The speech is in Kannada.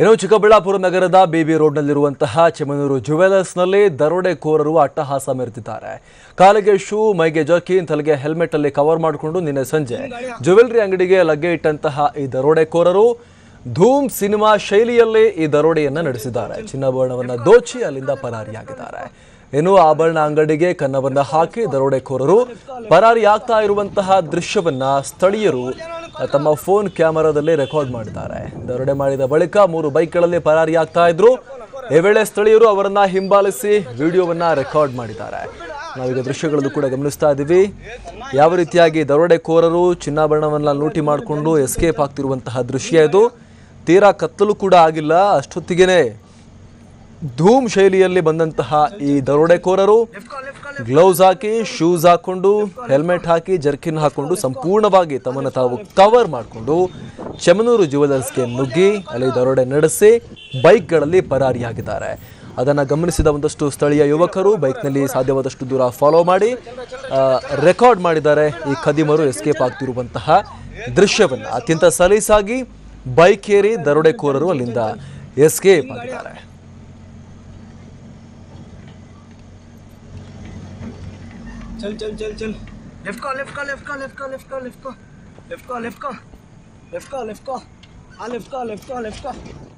ಇನ್ನು ಚಿಕ್ಕಬಳ್ಳಾಪುರ ನಗರದ ಬಿಬಿ ರೋಡ್ನಲ್ಲಿರುವಂತಹ ಚೆಮನೂರು ಜುವೆಲರ್ಸ್ನಲ್ಲಿ ದರೋಡೆಕೋರರು ಅಟ್ಟಹಾಸ ಮೆರೆದಿದ್ದಾರೆ. ಕಾಲಿಗೆ ಶೂ, ಮೈಗೆ ಜರ್ಕಿನ್ ತಲೆಗೆ ಹೆಲ್ಮೆಟ್ ಅಲ್ಲಿ ಕವರ್ ಮಾಡಿಕೊಂಡು ನಿನ್ನೆ ಸಂಜೆ ಜುವೆಲ್ರಿ ಅಂಗಡಿಗೆ ಲಗ್ಗೆ ಇಟ್ಟಂತಹ ಈ ದರೋಡೆಕೋರರು ಧೂಮ್ ಸಿನಿಮಾ ಶೈಲಿಯಲ್ಲೇ ಈ ದರೋಡೆಯನ್ನ ನಡೆಸಿದ್ದಾರೆ. ಚಿನ್ನಾಭರಣವನ್ನ ದೋಚಿ ಅಲ್ಲಿಂದ ಪರಾರಿಯಾಗಿದ್ದಾರೆ. ಇನ್ನು ಆಭರಣ ಅಂಗಡಿಗೆ ಕನ್ನವನ್ನ ಹಾಕಿ ದರೋಡೆಕೋರರು ಪರಾರಿಯಾಗ್ತಾ ಇರುವಂತಹ ದೃಶ್ಯವನ್ನ ಸ್ಥಳೀಯರು ತಮ್ಮ ಫೋನ್ ಕ್ಯಾಮೆರಾದಲ್ಲಿ ರೆಕಾರ್ಡ್ ಮಾಡಿದ್ದಾರೆ. ದರೋಡೆ ಮಾಡಿದ ಬಳಿಕ ಮೂರು ಬೈಕ್ಗಳಲ್ಲಿ ಪರಾರಿಯಾಗ್ತಾ ಇದ್ರು. ಈ ವೇಳೆ ಸ್ಥಳೀಯರು ಅವರನ್ನ ಹಿಂಬಾಲಿಸಿ ವಿಡಿಯೋವನ್ನ ರೆಕಾರ್ಡ್ ಮಾಡಿದ್ದಾರೆ. ನಾವೀಗ ದೃಶ್ಯಗಳನ್ನು ಕೂಡ ಗಮನಿಸ್ತಾ ಇದ್ದೀವಿ. ಯಾವ ರೀತಿಯಾಗಿ ದರೋಡೆಕೋರರು ಚಿನ್ನಾಭರಣವನ್ನ ಲೂಟಿ ಮಾಡಿಕೊಂಡು ಎಸ್ಕೇಪ್ ಆಗ್ತಿರುವಂತಹ ದೃಶ್ಯ ಇದು. ತೀರಾ ಕತ್ತಲು ಕೂಡ ಆಗಿಲ್ಲ, ಅಷ್ಟೊತ್ತಿಗೆನೆ ಧೂಮ್ ಶೈಲಿಯಲ್ಲಿ ಬಂದಂತಹ ಈ ದರೋಡೆಕೋರರು ಗ್ಲೌಸ್ ಹಾಕಿ, ಶೂಸ್ ಹಾಕೊಂಡು, ಹೆಲ್ಮೆಟ್ ಹಾಕಿ, ಜರ್ಕಿನ್ ಹಾಕೊಂಡು ಸಂಪೂರ್ಣವಾಗಿ ತಮ್ಮನ್ನು ತಾವು ಕವರ್ ಮಾಡಿಕೊಂಡು ಚಮನೂರು ಜುವೆಲರ್ಸ್ಗೆ ನುಗ್ಗಿ ಅಲ್ಲಿ ದರೋಡೆ ನಡೆಸಿ ಬೈಕ್ಗಳಲ್ಲಿ ಪರಾರಿಯಾಗಿದ್ದಾರೆ. ಅದನ್ನು ಗಮನಿಸಿದ ಒಂದಷ್ಟು ಸ್ಥಳೀಯ ಯುವಕರು ಬೈಕ್ನಲ್ಲಿ ಸಾಧ್ಯವಾದಷ್ಟು ದೂರ ಫಾಲೋ ಮಾಡಿ ರೆಕಾರ್ಡ್ ಮಾಡಿದ್ದಾರೆ ಈ ಖದೀಮರು ಎಸ್ಕೇಪ್ ಆಗ್ತಿರುವಂತಹ ದೃಶ್ಯವನ್ನು. ಅತ್ಯಂತ ಸಲೀಸಾಗಿ ಬೈಕ್ ಏರಿ ದರೋಡೆಕೋರರು ಅಲ್ಲಿಂದ ಎಸ್ಕೇಪ್ ಆಗಿದ್ದಾರೆ. चल चल चल चल। लेफ़्ट का लेफ़्ट का लेफ़्ट का लेफ़्ट का लेफ़्ट का लेफ़्ट का लेफ़्ट का लेफ़्ट का लेफ़्ट का लेफ़्ट का हाँ लेफ़्ट को लेफ़्ट को लेफ़्ट को